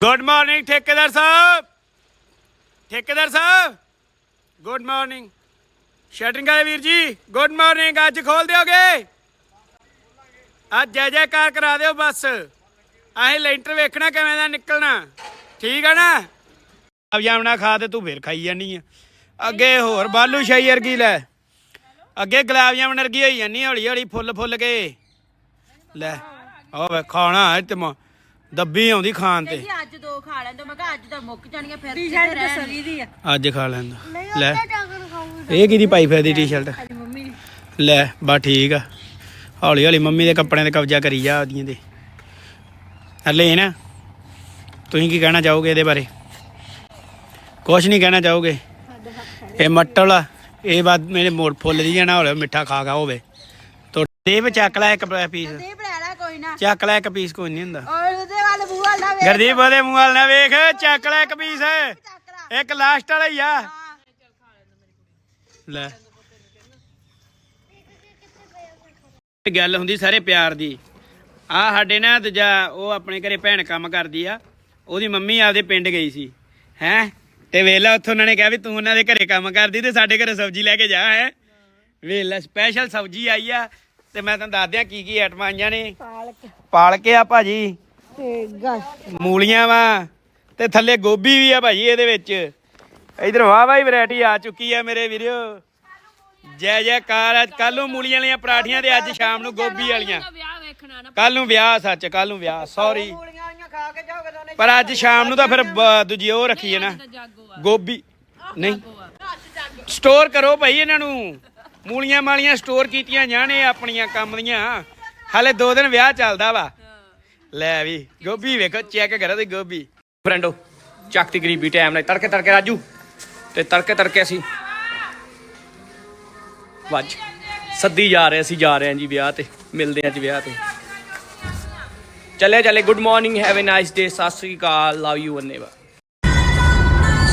Good morning ਠੇਕੇਦਾਰ ਸਾਹਿਬ ਠੇਕੇਦਾਰ ਸਾਹਿਬ good morning shuttering ਵਾਲੇ ਵੀਰ ਜੀ ਗੁੱਡ ਮਾਰਨਿੰਗ ਅੱਜ ਖੋਲ ਦਿਓਗੇ ਅੱਜ ਜੈ ਜੈਕਾਰ ਕਰਾ ਦਿਓ ਬਸ ਅਸੀਂ ਲੈਂਟਰ ਵੇਖਣਾ ਕਿਵੇਂ ਦਾ ਨਿਕਲਣਾ ਠੀਕ ਆ ਨਾ ਅਬ ਜਾਮਣਾ ਖਾ ਤੇ ਤੂੰ ਫੇਰ ਖਾਈ ਜਾਨੀ ਆ ਅੱਗੇ ਹੋਰ ਬਾਲੂ ਸ਼ਾਹੀ ਵਰਗੀ ਲੈ ਅੱਗੇ ਗੁਲਾਬ ਜਾਮਣ ਵਰਗੀ ਹੋਈ ਜਾਨੀ ਹੌਲੀ ਹੌਲੀ ਫੁੱਲ ਫੁੱਲ ਕੇ ਲੈ ਉਹ ਖਾਣਾ ਤੇ ਮ- ਦੱਬੀ ਆਉਂਦੀ ਖਾਣ ਤੇ। ਜੀ ਅੱਜ ਦੋ ਖਾ ਲੈਂਦੇ ਮੈਂ ਕਿਹਾ ਅੱਜ ਤਾਂ ਮੁੱਕ ਜਾਣੀਆਂ ਫਿਰ ਟੀ-ਸ਼ਰਟ ਤਾਂ ਸਲੀ ਦੀ ਆ। ਅੱਜ ਖਾ ਲੈਂਦਾ। ਲੈ। ਇਹ ਕਿਹਦੀ ਪਾਈ ਫਿਰਦੀ ਟੀ-ਸ਼ਰਟ? ਮੰਮੀ ਦੀ। ਲੈ ਬਾ ਠੀਕ ਆ। ਹੌਲੀ ਹੌਲੀ ਮੰਮੀ ਦੇ ਕੱਪੜਿਆਂ ਤੇ ਕਬਜ਼ਾ ਕਰੀ ਜਾ ਉਹਦੀਆਂ ਦੇ। ਹਲੇ ਨਾ ਤੁਸੀਂ ਕੀ ਕਹਿਣਾ ਚਾਹੋਗੇ ਇਹਦੇ ਬਾਰੇ? ਕੁਛ ਨਹੀਂ ਕਹਿਣਾ ਚਾਹੋਗੇ? ਇਹ ਮੱਟਲ ਆ ਇਹ ਬਾਤ ਮੇਰੇ ਮੋੜ ਫੁੱਲ ਦੀ ਜਾਣਾ ਹੋਵੇ ਮਿੱਠਾ ਖਾ ਖਾ ਹੋਵੇ। ਤੋ ਦੇਵ ਚੱਕ ਲੈ ਇੱਕ ਪੀਸ ਤੇ ਬਣਾ ਲੈ ਕੋਈ ਨਾ। ਚੱਕ ਲੈ ਇੱਕ ਪੀਸ ਕੋਈ ਨਹੀਂ ਹੁੰਦਾ। ਉਹਦੇ ਵੱਲ ਬੂਹਾ ਨਾ ਵੇਖ। ਗਰਦੀਪ ਉਹਦੇ ਮੂੰਹ ਵੱਲ ਨਾ ਵੇਖ। ਚੱਕ ਲੈ ਇੱਕ ਪੀਸ ਚੱਕ ਲਾ ਇੱਕ ਲਾਸਟ ਵਾਲਾ ਹੀ ਆ। ਹਾਂ। ਲੈ। ਗੱਲ ਹੁੰਦੀ ਸਾਰੇ ਪਿਆਰ ਦੀ। ਆ ਸਾਡੇ ਨਾ ਦੂਜਾ ਉਹ ਆਪਣੇ ਘਰੇ ਭੈਣ ਕੰਮ ਕਰਦੀ ਆ। ਉਹਦੀ ਮੰਮੀ ਆਪਦੇ ਪਿੰਡ ਗਈ ਸੀ। ਹੈ? ਤੇ ਵੇਲਾ ਉੱਥੋਂ ਉਹਨਾਂ ਨੇ ਕਿਹਾ ਵੀ ਤੂੰ ਉਹਨਾਂ ਦੇ ਘਰੇ ਕੰਮ ਕਰਦੀ ਤੇ ਸਾਡੇ ਘਰੇ ਸਬਜ਼ੀ ਲੈ ਕੇ ਜਾ ਹੈ? ਵੇਲਾ ਸਪੈਸ਼ਲ ਸਬਜ਼ੀ ਆਈ ਆ। ਤੇ ਮੈਂ ਤੁਹਾਨੂੰ ਦੱਸ ਦਿਆਂ ਕੀ ਕੀ ਆਈਟਮਾਂ ਆਈਆਂ ਨੇ। ਪਾਲਕ। ਪਾਲਕ ਆ ਭਾਜੀ। ਤੇ ਗਸ। ਮੂਲੀਆਂ ਵਾ ਤੇ ਥੱਲੇ ਗੋਭੀ ਵੀ ਆ ਭਾਜੀ ਇਹਦੇ ਵਿੱਚ। ਇਧਰ ਵਾਹ ਵਾਹ ਵੈਰਾਈਟੀ ਆ ਚੁੱਕੀ ਆ ਮੇਰੇ ਵੀਰੋ। ਜੈ ਜੈਕਾਰ ਅੱਜ ਕੱਲ ਨੂੰ ਮੂਲੀਆਂ ਵਾਲੀਆਂ ਪਰਾਠੀਆਂ ਤੇ ਅੱਜ ਸ਼ਾਮ ਨੂੰ ਗੋਭੀ ਵਾਲੀਆਂ। ਵਿਆਹ ਵੇਖਣਾ ਨਾ ਕੱਲ ਨੂੰ ਵਿਆਹ ਸੱਚ ਕੱਲ ਨੂੰ ਵਿਆਹ ਸੌਰੀ ਗੋਲੀਆਂ ਵਾਲੀਆਂ ਖਾ ਕੇ ਜਾਓਗੇ ਦੋਨੇ ਪਰ ਅੱਜ ਸ਼ਾਮ ਨੂੰ ਤਾਂ ਫਿਰ ਬ- ਦੂਜੀ ਉਹ ਰੱਖੀ ਹੈ ਨਾ। ਗੋਭੀ ਨਹੀਂ। ਸਟੋਰ ਕਰੋ ਭਾਈ ਇਹਨਾਂ ਨੂੰ। ਮੂਲੀਆਂ ਮਾਲੀਆਂ ਸਟੋਰ ਕੀਤੀਆਂ ਜਾਣੇ ਆਪਣੀਆਂ ਕੰਮ ਦੀਆਂ। ਹਾਲੇ ਦੋ ਦਿਨ ਵਿਆਹ ਚੱਲਦਾ ਵਾ। ਲੈ ਵੀ, ਗੋਭੀ ਵੇਖੋ ਚੈੱਕ ਕਰੋ ਤੇ ਗੋਭੀ। ਫਰੈਂਡੋ ਚੱਕ ਦੀ ਗਰੀਬੀ ਟਾਈਮ ਨਾਲ। ਤੜਕੇ ਤੜਕੇ ਰਾਜੂ, ਤੇ ਤੜਕੇ ਤੜਕੇ ਅਸੀਂ ਵੱਜ। ਸੱਦੀ ਜਾ ਰਹੇ, ਅਸੀਂ ਜਾ ਰਹੇ ਹਾਂ ਜੀ ਵਿਆਹ ਤੇ। ਮਿਲਦੇ ਹਾਂ ਜੀ ਵਿਆਹ ਤੇ। ਚੱਲੇ ਚੱਲੇ good morning have a nice day ਸਤਿ ਸ੍ਰੀ ਅਕਾਲ ਲਵ ਯੂ ਵਨੇਵਾ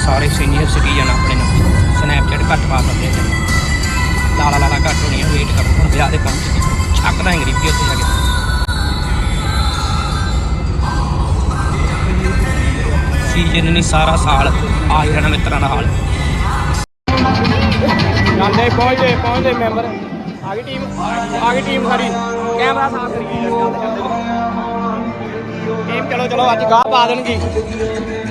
ਸਾਰੇ ਸੀਨੀਅਰ ਸਿਟੀਜ਼ਨ ਆਪਣੇ ਨਾਲ ਸਨੈਪਚੈਟ ਘੱਟ ਪਾ ਗਏ ਛੱਕਦਾ ਅੰਗਰੇਜ਼ੀ ਉੱਥੇ ਜਾ ਕੇ ਸੀਜ਼ਨ ਨਹੀਂ ਸਾਰਾ ਸਾਲ ਆ ਹੀ ਰਹਿਣਾ ਮਿੱਤਰਾਂ ਦਾ ਹਾਲ ਜਾਂਦੇ ਪਹੁੰਚਦੇ ਪਹੁੰਚਦੇ ਮੈਂਬਰ ਆ ਗਈ ਟੀਮ ਆ ਗਈ ਟੀਮ ਸਾਰੀ ਕੈਮਰਾ ਸਾਫ਼ ਕਰੀਏ ਟੀਮ ਚਲੋ ਚਲੋ ਅੱਜ ਗਾਹ ਪਾ ਦੇਣਗੀ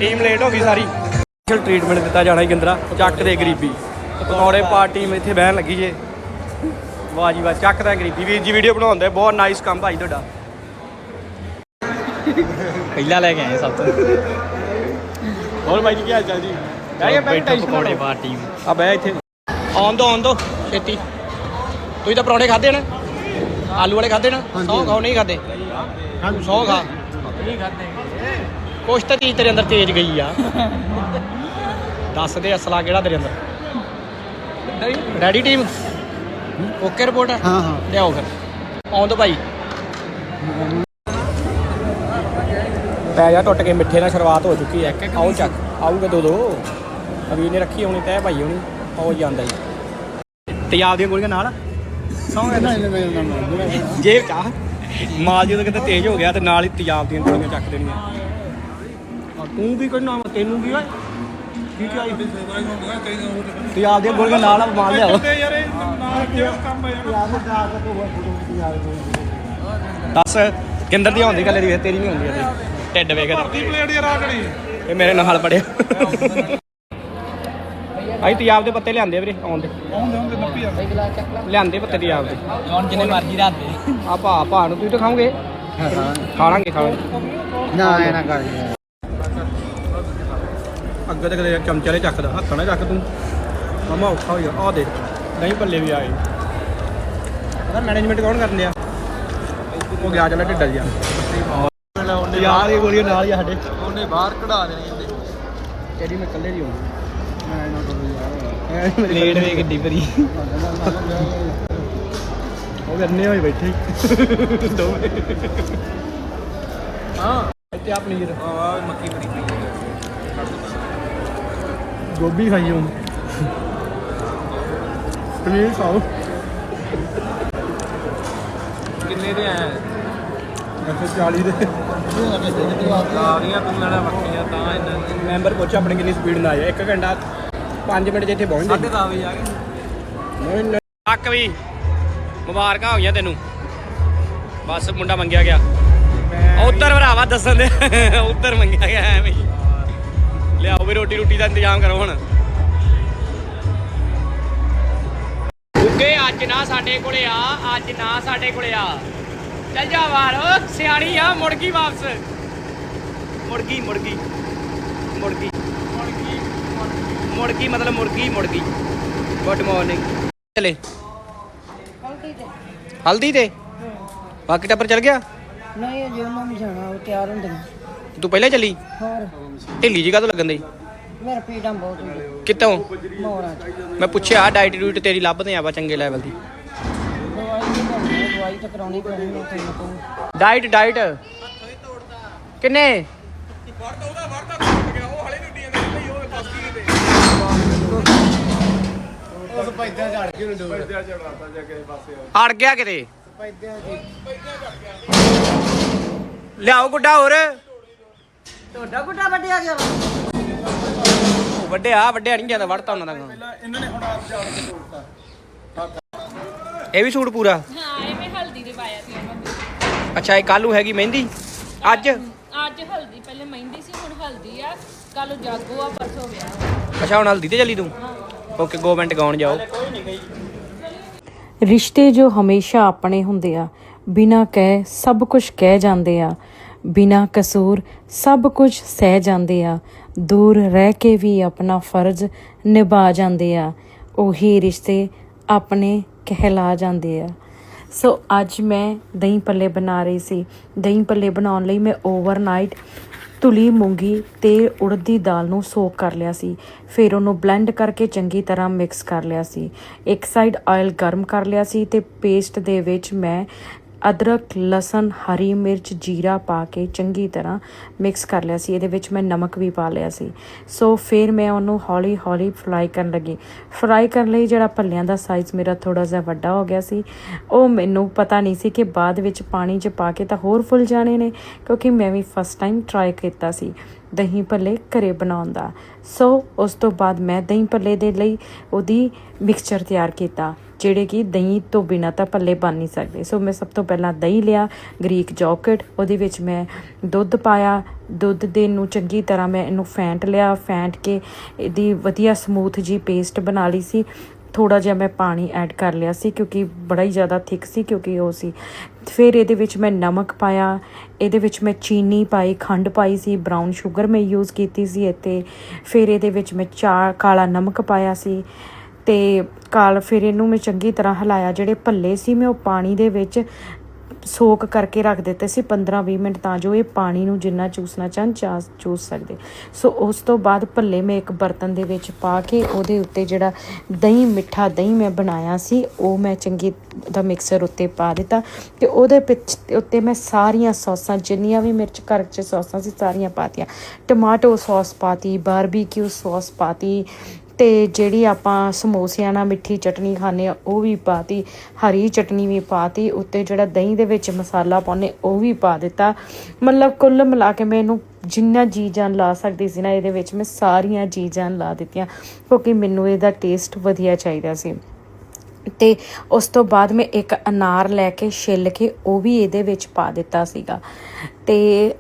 ਟੀਮ ਲੇਟ ਹੋ ਗਈ ਸਾਰੀ ਸਪੈਸ਼ਲ ਟ੍ਰੀਟਮੈਂਟ ਦਿੱਤਾ ਜਾਣਾ ਹੀ ਗਿੰਦਰਾ ਚੱਕ ਦੇ ਗਰੀਬੀ। ਤੇ ਪਕੌੜੇ ਪਾ ਟੀਮ ਇੱਥੇ ਬਹਿਣ ਲੱਗੀ ਜੇ। ਵਾਹ ਜੀ ਵਾਹ ਚੱਕ ਦਾ ਗਰੀਬੀ। ਵੀਰ ਜੀ ਵੀਡੀਓ ਬਣਾਉਂਦੇ ਬਹੁਤ ਨਾਈਸ ਕੰਮ ਭਾਈ ਤੁਹਾਡਾ। ਪਹਿਲਾਂ ਲੈ ਕੇ ਆਏ ਸਭ ਤੋਂ। ਹੋਰ ਜੀ ਕੀ ਹਾਲ ਚਾਲ ਜੀ? ਗਿਆ ਬੈਠ ਪਕੌੜੇ ਪਾ ਟੀਮ ਆ ਬਹਿ ਇੱਥੇ। ਆਉਣ ਦੋ ਆਉਣ ਦੋ। ਛੇਤੀ। ਤੁਸੀਂ ਤਾਂ ਪਰੌਂਠੇ ਖਾਦੇ ਨਾ? ਆਲੂ ਵਾਲੇ ਖਾਦੇ ਨਾ? ਸੌ ਖਾਓ ਨਹੀਂ ਖਾਦੇ ਸੌ ਖਾ। ਨਹੀਂ ਖਾਦੇ ਕੁਛ ਤਾਂ ਚੀਜ਼ ਤੇਰੇ ਅੰਦਰ ਤੇਜ਼ ਗਈ ਆ। ਦੱਸ ਦੇ ਅਸਲਾ ਕਿਹੜਾ ਤੇਰੇ ਅੰਦਰ। ਰੈਡੀ ਟੀਮ ਓਕੇ ਰਿਪੋਰਟ ਹਾਂ ਹਾਂ। ਲਿਆਓ ਫਿਰ। ਆਉਣ ਦੋ ਭਾਈ। ਪੈ ਜਾ ਟੁੱਟ ਕੇ ਮਿੱਠੇ ਨਾਲ ਸ਼ੁਰੂਆਤ ਹੋ ਚੁੱਕੀ ਹੈ। ਆਓ ਚੱਕ ਆਊਗਾ ਦੋ ਦੋ ਅਭੀ ਨੇ ਰੱਖੀ ਹੋਣੀ ਤੈ ਭਾਈ ਹੋਣੀ ਆਓ ਜਾਂਦਾ ਜੀ। ਤਿਆਬ ਦੀਆਂ ਗੋਲੀਆਂ ਨਾਲ? ਸੌਂ ਜੇਬ ਚਾ ਮਾਲ ਜਦੋਂ ਕਿਤੇ ਤੇਜ਼ ਹੋ ਗਿਆ ਤੇ ਨਾਲ ਹੀ ਤਿਆਬ ਦੀਆਂ ਗੋਲੀਆਂ ਚੱਕ ਦੇਣੀਆਂ। ਤੂੰ ਕੀ ਕਰਨਾ ਵਾ ਤੈਨੂੰ ਕੀ ਓਏ ਕੀ ਕੀ ਆਈ ਤਿਆਬ ਦੀਆਂ ਗੋਲੀਆਂ ਨਾਲ ਆ ਮਾਲ ਲਿਆਓ ਦੱਸ ਕਿੰਦਰ ਦੀ ਆਉਂਦੀ ਗੱਲ ਦੀ ਤੇਰੀ ਨਹੀਂ ਹੁੰਦੀ ਇਹਦੀ। ਢਿੱਡ ਵੇਖ ਇਹ ਮੇਰੇ ਨਾਲ ਪੜਿਆ। ਭਾਈ ਤਿਆਬ ਦੇ ਪੱਤੇ ਲਿਆਂਦੇ ਆ ਵੀਰੇ ਆਉਂਦੇ ਲਿਆਂਦੇ ਪੱਤੇ ਤਿਆਬ ਦੇ। ਹੁਣ ਜਿੰਨੇ ਮਰਜ਼ੀ ਰੱਖ ਦੇ। ਆ ਭਾ ਭਾ ਨੂੰ ਤੁਸੀਂ ਤਾਂ ਖਾਓਗੇ। ਖਾ ਲਾਂਗੇ ਖਾ ਲਾਂਗੇ। ਨਾ ਇਹ ਨਾ ਕਰ। ਅੱਗੇ ਤੇ ਕਦੇ ਚਮਚੇ ਵਾਲੇ ਚੱਕਦਾ ਹੱਥਾਂ ਨਾਲ ਚੱਕ ਤੂੰ। ਮਮਾ ਔਖਾ ਹੋ ਗਿਆ ਆ ਦੇਖ। ਦਹੀਂ ਭੱਲੇ ਵੀ ਆਏ। ਉਹਦਾ ਮੈਨੇਜਮੈਂਟ ਕੌਣ ਕਰਨ ਡਿਆ? ਉਹ ਗਿਆ ਚੱਲ ਢਿੱਡਾ ਜਿਹਾ। ਯਾਰ ਇਹ ਗੋਲੀਆਂ ਨਾਲ ਹੀ ਆ ਸਾਡੇ। ਉਹਨੇ ਬਾਹਰ ਕਢਾ ਦੇਣੀ ਇਹਦੇ ਤੇਰੀ ਮੈਂ ਇਕੱਲੇ ਦੀ ਕਰੂੰ ਪਲੇਟ ਵੇ ਗੱਡੀ ਭਰੀ। ਉਹ ਅੰਨੇ ਹੋਏ ਬੈਠੇ। ਦੋਵੇਂ। ਹਾਂ। ਇੱਥੇ ਆ ਪਨੀਰ। ਆ ਮੱਕੀ ਬੜੀ ਪਈ ਗੋਭੀ ਖਾਈ ਹੂੰ ਪਨੀਰ ਖਾਓ। ਕਿੰਨੇ ਦੇ ਆਏ ਇੱਥੇ 40 ਦੇ। ਸਾਰੀਆਂ ਤੂੰ ਲੈਣਾ ਮੱਖੀਆਂ ਤਾਂ ਇਹਨਾਂ ਨੇ। ਮੈਂਬਰ ਪੁੱਛ ਆਪਣੇ ਕਿੰਨੀ ਸਪੀਡ ਨਾਲ ਆਇਆ। 1 ਘੰਟਾ 5 ਮਿੰਟ ਜਿੱਥੇ ਪਹੁੰਚਦੇ ਸਾਢੇ ਦਸ ਵਜੇ ਆ ਗਏ। ਅੱਕ ਵੀ ਮੁਬਾਰਕਾਂ ਹੋਈਆਂ ਤੈਨੂੰ। ਬਸ ਮੁੰਡਾ ਮੰਗਿਆ ਗਿਆ। ਉੱਧਰ ਭਰਾਵਾ ਦੱਸਣ ਦੇ। ਉੱਧਰ ਮੰਗਿਆ ਗਿਆ ਐਵੇਂ। ਲਿਆਓ ਵੀ ਰੋਟੀ ਰੋਟੀ ਦਾ ਇੰਤਜ਼ਾਮ ਕਰੋ ਹੁਣ। ਉੱਗੇ ਅੱਜ ਨਾ ਸਾਡੇ ਕੋਲੇ ਆ ਅੱਜ ਨਾ ਸਾਡੇ ਕੋਲੇ ਆ। ਚੱਲ ਜਾ ਓ ਸਿਆਣੀ ਆ ਮੁੜ ਗਈ ਵਾਪਸ। ਮੁੜ ਗਈ ਮੁੜ ਗਈ ਮੁੜ ਗਈ। ਮੁੜ ਗਈ ਮਤਲਬ ਮੁਰਗੀ ਮੁੜ ਗਈ। ਗੁੱਡ ਮਾਰਨਿੰਗ ਚਲੇ। ਹਲਦੀ ਤੇ? ਬਾਕੀ ਟੱਬਰ ਚਲ ਗਿਆ? ਨਹੀਂ ਅਜੇ ਉਹਨਾਂ ਜਾਣਾ ਉਹ ਤਿਆਰ ਹੁੰਦੇ ਨੇ। ਤੂੰ ਪਹਿਲਾਂ ਚੱਲੀ? ਹੋਰ। ਢਿੱਲੀ ਜੀ ਕਾਹਤੋਂ ਲੱਗਣ ਦੀ ਮੇਰਾ ਪੀੜਾਂ ਬਹੁਤ ਹੁੰਦੀ ਕਿਤੋਂ ਮੋਰਾਂ ਚ। ਮੈਂ ਪੁੱਛਿਆ ਡਾਈਟ ਡੂਟ ਤੇਰੀ ਲੱਭਦੇ ਆ ਵਾ ਚੰਗੇ ਲੈਵਲ ਦੀ? ਦਵਾਈ ਨਹੀਂ ਲੈਣੀ ਦਵਾਈ ਤਾਂ ਕਰਾਉਣੀ ਪੈਣੀ ਹੈ ਤੁਹਾਨੂੰ ਤੋਂ। ਡਾਈਟ ਡਾਈਟ ਕਿੰਨੇ? ਉਸ ਪੈਦਿਆਂ ਝੜ ਕੇ ਉਹਨੂੰ ਡੋਰ ਪੈਦਿਆਂ ਝੜਾਤਾ ਜਾ ਕੇ ਪਾਸੇ ਅੜ ਗਿਆ ਕਿਤੇ? ਪੈਦਿਆਂ ਜੀ ਲਿਆਓ ਗੁੱਡਾ ਹੋਰ। ਤੁਹਾਡਾ ਗੁੱਡਾ ਵੱਡਿਆ ਗਿਆ ਵਾ। ਵੱਡਿਆ ਵੱਡਿਆ ਨਹੀਂ ਜਾਂਦਾ ਵੜਤਾ ਉਹਨਾਂ ਦਾ। ਇਹਨਾਂ ਨੇ ਹੁਣ ਆਪ ਝਾੜ ਕੇ ਤੋੜਤਾ। ਇਹ ਵੀ ਸੂਟ ਪੂਰਾ? ਹਾਂ ਐਵੇਂ ਹਲਦੀ ਦੇ ਪਾਇਆ ਸੀ ਉਹਨਾਂ ਅੱਛਾ ਇਹ ਕੱਲੂ ਹੈਗੀ ਮਹਿੰਦੀ? ਅੱਜ? ਅੱਜ ਹਲਦੀ ਪਹਿਲੇ ਮਹਿੰਦੀ ਸੀ ਹੁਣ ਹਲਦੀ ਆ। ਕੱਲ ਜਾਗੋ ਆ ਪਰਸੋਂ ਵਿਆਹ ਅੱਛਾ ਹੁਣ ਹਲਦੀ ਤੇ ਚੱਲੀ ਤੂੰ? ਓਕੇ ਗੋ ਮਿੰਟ ਗਾਉਣ ਜਾਓ। ਰਿਸ਼ਤੇ ਜੋ ਹਮੇਸ਼ਾ ਆਪਣੇ ਹੁੰਦੇ ਆ ਬਿਨਾਂ ਕਹਿ ਸਭ ਕੁਝ ਕਹਿ ਜਾਂਦੇ ਆ ਬਿਨਾਂ ਕਸੂਰ ਸਭ ਕੁਝ ਸਹਿ ਜਾਂਦੇ ਆ, ਦੂਰ ਰਹਿ ਕੇ ਵੀ ਆਪਣਾ ਫਰਜ਼ ਨਿਭਾ ਜਾਂਦੇ ਆ, ਉਹੀ ਰਿਸ਼ਤੇ ਆਪਣੇ ਕਹਿਲਾ ਜਾਂਦੇ ਆ। ਸੋ ਅੱਜ ਮੈਂ ਦਹੀਂ ਪੱਲੇ ਬਣਾ ਰਹੀ ਸੀ। ਦਹੀਂ ਪੱਲੇ ਬਣਾਉਣ ਲਈ ਮੈਂ ਓਵਰਨਾਈਟ ਧੁਲੀ ਮੂੰਗੀ ਤੇ ਉੜਦ ਦੀ ਦਾਲ ਨੂੰ ਸੋਕ ਕਰ ਲਿਆ ਸੀ। ਫਿਰ ਉਹਨੂੰ ਬਲੈਂਡ ਕਰਕੇ ਚੰਗੀ ਤਰ੍ਹਾਂ ਮਿਕਸ ਕਰ ਲਿਆ ਸੀ। ਇੱਕ ਸਾਈਡ ਆਇਲ ਗਰਮ ਕਰ ਲਿਆ ਸੀ ਤੇ ਪੇਸਟ ਦੇ ਵਿੱਚ ਮੈਂ ਅਦਰਕ, ਲਸਣ, ਹਰੀ ਮਿਰਚ, ਜੀਰਾ ਪਾ ਕੇ ਚੰਗੀ ਤਰ੍ਹਾਂ ਮਿਕਸ ਕਰ ਲਿਆ ਸੀ। ਇਹਦੇ ਵਿੱਚ ਮੈਂ ਨਮਕ ਵੀ ਪਾ ਲਿਆ ਸੀ। ਸੋ ਫਿਰ ਮੈਂ ਉਹਨੂੰ ਹੌਲੀ ਹੌਲੀ ਫਰਾਈ ਕਰਨ ਲੱਗੀ। ਫਰਾਈ ਕਰਨ ਲਈ ਜਿਹੜਾ ਭੱਲਿਆਂ ਦਾ ਸਾਈਜ਼ ਮੇਰਾ ਥੋੜਾ ਜਿਹਾ ਵੱਡਾ ਹੋ ਗਿਆ ਸੀ, ਉਹ ਮੈਨੂੰ ਪਤਾ ਨਹੀਂ ਸੀ ਕਿ ਬਾਅਦ ਵਿੱਚ ਪਾਣੀ 'ਚ ਪਾ ਕੇ ਤਾਂ ਹੋਰ ਫੁੱਲ ਜਾਣੇ ਨੇ, ਕਿਉਂਕਿ ਮੈਂ ਵੀ ਫਸਟ ਟਾਈਮ ਟਰਾਈ ਕੀਤਾ ਸੀ ਦਹੀਂ ਭੱਲੇ ਘਰੇ ਬਣਾਉਣ ਦਾ। ਸੋ ਉਸ ਤੋਂ ਬਾਅਦ ਮੈਂ ਦਹੀਂ ਭੱਲੇ ਦੇ ਲਈ ਉਹਦੀ ਮਿਕਸਚਰ ਤਿਆਰ ਕੀਤਾ। ਜਿਹੜੇ ਕਿ ਦਹੀਂ ਤੋਂ ਬਿਨਾ ਤਾਂ ਭੱਲੇ ਬਣ ਨਹੀਂ ਸਕਦੇ। ਸੋ ਮੈਂ ਸਭ ਤੋਂ ਪਹਿਲਾਂ ਦਹੀਂ ਲਿਆ, ਗ੍ਰੀਕ ਜੌਕਟ ਉਹਦੇ ਵਿੱਚ ਮੈਂ ਦੁੱਧ ਪਾਇਆ। ਦੁੱਧ ਦੇ ਨੂੰ ਚੰਗੀ ਤਰ੍ਹਾਂ ਮੈਂ ਇਹਨੂੰ ਫੈਂਟ ਲਿਆ, ਫੈਂਟ ਕੇ ਇਹਦੀ ਵਧੀਆ ਸਮੂਥ ਜੀ ਪੇਸਟ ਬਣਾ ਲਈ ਸੀ। ਥੋੜਾ ਜਿਹਾ ਮੈਂ ਪਾਣੀ ਐਡ ਕਰ ਲਿਆ ਸੀ ਕਿਉਂਕਿ ਬੜਾ ਹੀ ਜ਼ਿਆਦਾ ਥਿਕ ਸੀ ਕਿਉਂਕਿ ਉਹ ਸੀ। ਫਿਰ ਇਹਦੇ ਵਿੱਚ ਮੈਂ ਨਮਕ ਪਾਇਆ, ਇਹਦੇ ਵਿੱਚ ਮੈਂ ਚੀਨੀ ਪਾਈ, ਖੰਡ ਪਾਈ ਸੀ, ਬ੍ਰਾਊਨ ਸ਼ੂਗਰ ਮੈਂ ਯੂਜ਼ ਕੀਤੀ ਸੀ ਇੱਥੇ। ਫਿਰ ਇਹਦੇ ਵਿੱਚ ਮੈਂ ਚਾ ਕਾਲਾ ਨਮਕ ਪਾਇਆ ਸੀ ਤੇ ਕਾਲ ਫਿਰ ਇਹਨੂੰ ਮੈਂ ਚੰਗੀ ਤਰ੍ਹਾਂ ਹਿਲਾਇਆ। ਜਿਹੜੇ ਭੱਲੇ ਸੀ ਮੈਂ ਉਹ ਪਾਣੀ ਦੇ ਵਿੱਚ ਸੋਕ ਕਰਕੇ ਰੱਖ ਦਿੱਤੇ ਸੀ। 15-20 ਮਿੰਟ ਤਾਂ ਜੋ ਇਹ ਪਾਣੀ ਨੂੰ ਜਿੰਨਾ ਚੂਸਣਾ ਚਾਹਣ ਚਾ ਚੂਸ ਸਕਦੇ। ਸੋ ਉਸ ਤੋਂ ਬਾਅਦ ਭੱਲੇ ਮੈਂ ਇੱਕ ਬਰਤਨ ਦੇ ਵਿੱਚ ਪਾ ਕੇ ਉਹਦੇ ਉੱਤੇ ਜਿਹੜਾ ਦਹੀਂ ਮਿੱਠਾ ਦਹੀਂ ਮੈਂ ਬਣਾਇਆ ਸੀ, ਉਹ ਮੈਂ ਚੰਗੀ ਦਾ ਮਿਕਸਰ ਉੱਤੇ ਪਾ ਦਿੱਤਾ ਤੇ ਉਹਦੇ ਵਿੱਚ ਉੱਤੇ ਮੈਂ ਸਾਰੀਆਂ ਸੌਸਾਂ, ਜਿੰਨੀਆਂ ਵੀ ਮਿਰਚ ਘਰ 'ਚ ਸੌਸਾਂ ਸੀ ਸਾਰੀਆਂ ਪਾਤੀਆਂ। ਟਮਾਟੋ ਸੌਸ ਪਾਤੀ, ਬਾਰਬੀਕਿਊ ਸੌਸ ਪਾਤੀ ਤੇ ਜਿਹੜੀ ਆਪਾਂ ਸਮੋਸਿਆਂ ਨਾਲ ਮਿੱਠੀ ਚਟਨੀ ਖਾਂਦੇ ਆ ਉਹ ਵੀ ਪਾਤੀ ਹਰੀ ਚਟਨੀ ਵੀ ਪਾਤੀ ਉੱਤੇ ਜਿਹੜਾ ਦਹੀਂ ਦੇ ਵਿੱਚ ਮਸਾਲਾ ਪਾਉਨੇ ਉਹ ਵੀ ਪਾ ਦਿੱਤਾ। ਮਤਲਬ ਕੁੱਲ ਮਿਲਾ ਕੇ ਮੈਂ ਇਹਨੂੰ ਜਿੰਨਾ ਜੀ ਜਾਨ ਲਾ ਸਕਦੀ ਸੀ ਨਾ, ਇਹਦੇ ਵਿੱਚ ਮੈਂ ਸਾਰੀਆਂ ਜੀ ਜਾਨ ਲਾ ਦਿੱਤੀਆਂ, ਕਿਉਂਕਿ ਮੈਨੂੰ ਇਹਦਾ ਟੇਸਟ ਵਧੀਆ ਚਾਹੀਦਾ ਸੀ। ਤੇ ਉਸ ਤੋਂ ਬਾਅਦ ਮੈਂ ਇੱਕ ਅਨਾਰ ਲੈ ਕੇ ਛਿੱਲ ਕੇ ਉਹ ਵੀ ਇਹਦੇ ਵਿੱਚ ਪਾ ਦਿੱਤਾ ਸੀਗਾ। ਤੇ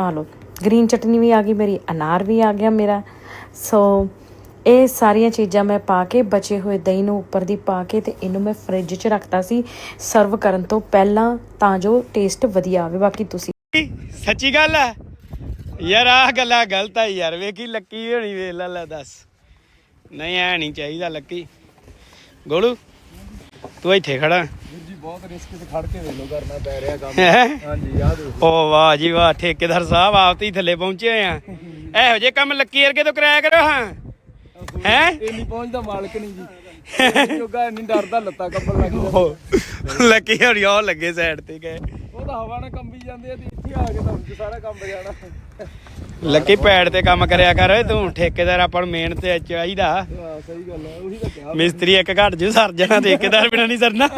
ਆ ਲੋ ਗ੍ਰੀਨ ਚਟਨੀ ਵੀ ਆ ਗਈ ਮੇਰੀ, ਅਨਾਰ ਵੀ ਆ ਗਿਆ ਮੇਰਾ। ਸੋ ਇਹ ਸਾਰੀਆਂ ਚੀਜ਼ਾਂ ਮੈਂ ਪਾ ਕੇ ਬਚੇ ਹੋਏ ਦਹੀਂ ਨੂੰ ਉੱਪਰ ਦੀ ਪਾ ਕੇ ਤੇ ਇਹਨੂੰ ਮੈਂ ਫ੍ਰਿਜ 'ਚ ਰੱਖਤਾ ਸੀ ਸਰਵ ਕਰਨ ਤੋਂ ਪਹਿਲਾਂ ਤਾਂ ਜੋ ਟੇਸਟ ਵਧੀਆ ਆਵੇ। ਬਾਕੀ ਤੁਸੀਂ ਸੱਚੀ ਗੱਲ ਹੈ ਯਾਰ ਆਹ ਗੱਲਾਂ ਗਲਤ ਆ ਯਾਰ। ਵੇਖੀ ਲੱਕੀ ਹੋਣੀ ਵੇਖ ਲੈ ਲੈ ਦੱਸ। ਨਹੀਂ ਐ ਨਹੀਂ ਚਾਹੀਦਾ ਲੱਕੀ। ਗੋਲੂ ਤੂੰ ਇੱਥੇ ਖੜਾ। ਜੀ ਬਹੁਤ ਰਿਸਕ ਤੇ ਖੜ ਕੇ ਵੇਲੋ ਕਰਨਾ ਪੈ ਰਿਹਾ ਕੰਮ? ਹਾਂਜੀ ਯਾਦ ਓ ਵਾਹ ਜੀ ਵਾਹ ਠੇਕੇਦਾਰ ਸਾਹਿਬ ਆਪ ਤੇ ਹੀ ਥੱਲੇ ਪਹੁੰਚੇ ਆ। ਇਹੋ ਜੇ ਕੰਮ ਲੱਕੀ ਵਰਗੇ ਤੋਂ ਕਰਾਇਆ ਕਰੋ ਹਾਂ। ਹੈ? ਇਹ ਨਹੀਂ ਪਹੁੰਚਦਾ ਮਾਲਕ ਨਹੀਂ ਜੀ। ਜੋਗਾ ਨਹੀਂ ਡਰਦਾ ਲੱਤਾਂ ਕੰਬਣ ਲੱਗ ਜਾਂਦਾ ਲੱਕੀ ਹੋਣੀ ਉਹ ਲੱਗੇ ਸਾਈਡ ਤੇ ਗਏ। ਉਹ ਤਾਂ ਹਵਾ ਨਾਲ ਕੰਬੀ ਜਾਂਦੇ ਆ ਤੇ ਇੱਥੇ ਆ ਕੇ ਤਾਂ ਸਾਰਾ ਕੰਮ ਜਾਣਾ। ਲੱਕੀ ਪੈੜ ਤੇ ਕੰਮ ਕਰਿਆ ਕਰ ਤੂੰ ਠੇਕੇਦਾਰ ਆਪਾਂ ਨੂੰ ਮਿਹਨਤ ਤੇ ਚਾਹੀਦਾ। ਹਾਂ ਸਹੀ ਗੱਲ ਹੈ ਉਹੀ ਤਾਂ ਕਿਹਾ। ਮਿਸਤਰੀ ਇੱਕ ਘੱਟ ਜੂ ਸਰ ਜਾਣਾ ਠੇਕੇਦਾਰ ਬਿਨਾ ਨਹੀਂ ਸਰਨਾ।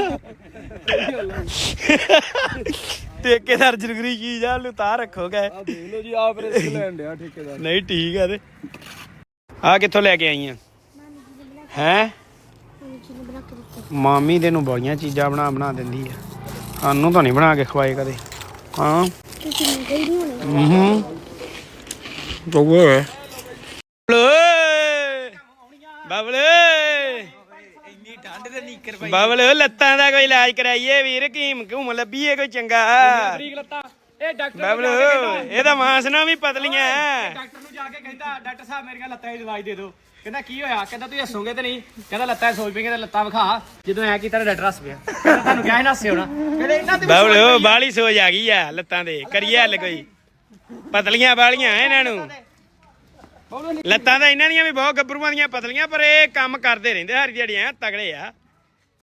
ਠੇਕੇਦਾਰ ਜ਼ਰੂਰੀ ਚੀਜ਼ ਆ ਉਹਨੂੰ ਤਾਂ ਰੱਖੋਗੇ। ਆ ਦੇਖ ਲਓ ਜੀ ਆਪ ਰਿਸਕ ਲੈਣ ਡਿਆ ਠੇਕੇਦਾਰ। ਨਹੀਂ ਠੀਕ ਆ ਤੇ। ਆ ਕਿੱਥੋਂ ਲੈ ਕੇ ਆਈਆਂ ਹੈ? ਮਾਮੀ ਦੇ ਨੂੰ ਬੜੀਆਂ ਚੀਜ਼ਾਂ ਬਣਾ ਬਣਾ ਦਿੰਦੀ ਆ। ਸਾਨੂੰ ਤਾਂ ਨਹੀਂ ਬਣਾ ਕੇ ਖਵਾਏ ਕਦੇ। ਹਾਂ? ਹੂੰ। ਤੋਵੇ ਬਬਲ ਇੰਨੀ ਠੰਡ ਤੇ ਨੀਕਰ ਪਈ ਬਬਲ ਲੱਤਾਂ ਦਾ ਕੋਈ ਇਲਾਜ ਕਰਾਈਏ ਵੀਰ ਕੀਮ ਘੂਮ ਲੱਭੀਏ ਕੋਈ ਚੰਗਾ। ਇਹ ਡਾਕਟਰ ਬਬਲ ਇਹਦਾ ਮਾਸ ਨਾ ਵੀ ਪਤਲੀਆਂ ਡਾਕਟਰ ਨੂੰ ਜਾ ਕੇ ਕਹਿੰਦਾ ਡਾਕਟਰ ਸਾਹਿਬ ਮੇਰੀਆਂ ਲੱਤਾਂ 'ਚ ਦਵਾਈ ਦੇ ਦਿਓ। ਕਹਿੰਦਾ ਕੀ ਹੋਇਆ? ਕਹਿੰਦਾ ਤੁਸੀਂ ਹੱਸੋਗੇ ਤੇ ਨਹੀਂ? ਕਹਿੰਦਾ ਲੱਤਾਂ ਸੋਚ ਪਈਆਂ ਤੇ ਲੱਤਾਂ ਵਿਖਾ। ਜਦੋਂ ਐ ਕੀਤਾ ਤਾਂ ਡਾਕਟਰ ਹੱਸ ਪਿਆ। ਕਹਿੰਦਾ ਤੁਹਾਨੂੰ ਕਿਹਾ ਸੀ ਨਾ ਹੱਸਿਓ ਨਾ ਕਹਿੰਦੇ ਇਹਨਾਂ ਤੇ ਵੀ ਬਬਲ ਉਹ ਬਾਲੀ ਸੋਜ ਆ ਗਈ ਆ ਲੱਤਾਂ ਦੇ। ਕਰੀਏ ਹੱਲ ਕੋਈ। ਪਤਲੀਆਂ ਬਾਲੀਆਂ ਇਹਨਾਂ ਨੂੰ। ਲੱਤਾਂ ਤਾਂ ਇਹਨਾਂ ਦੀਆਂ ਵੀ ਬਹੁਤ ਗੱਭਰੂਆਂ ਦੀਆਂ ਪਤਲੀਆਂ ਪਰ ਇਹ ਕੰਮ ਕਰਦੇ ਰਹਿੰਦੇ ਹਰ ਜਿਹੜੀਆਂ ਤਗੜੇ ਆ।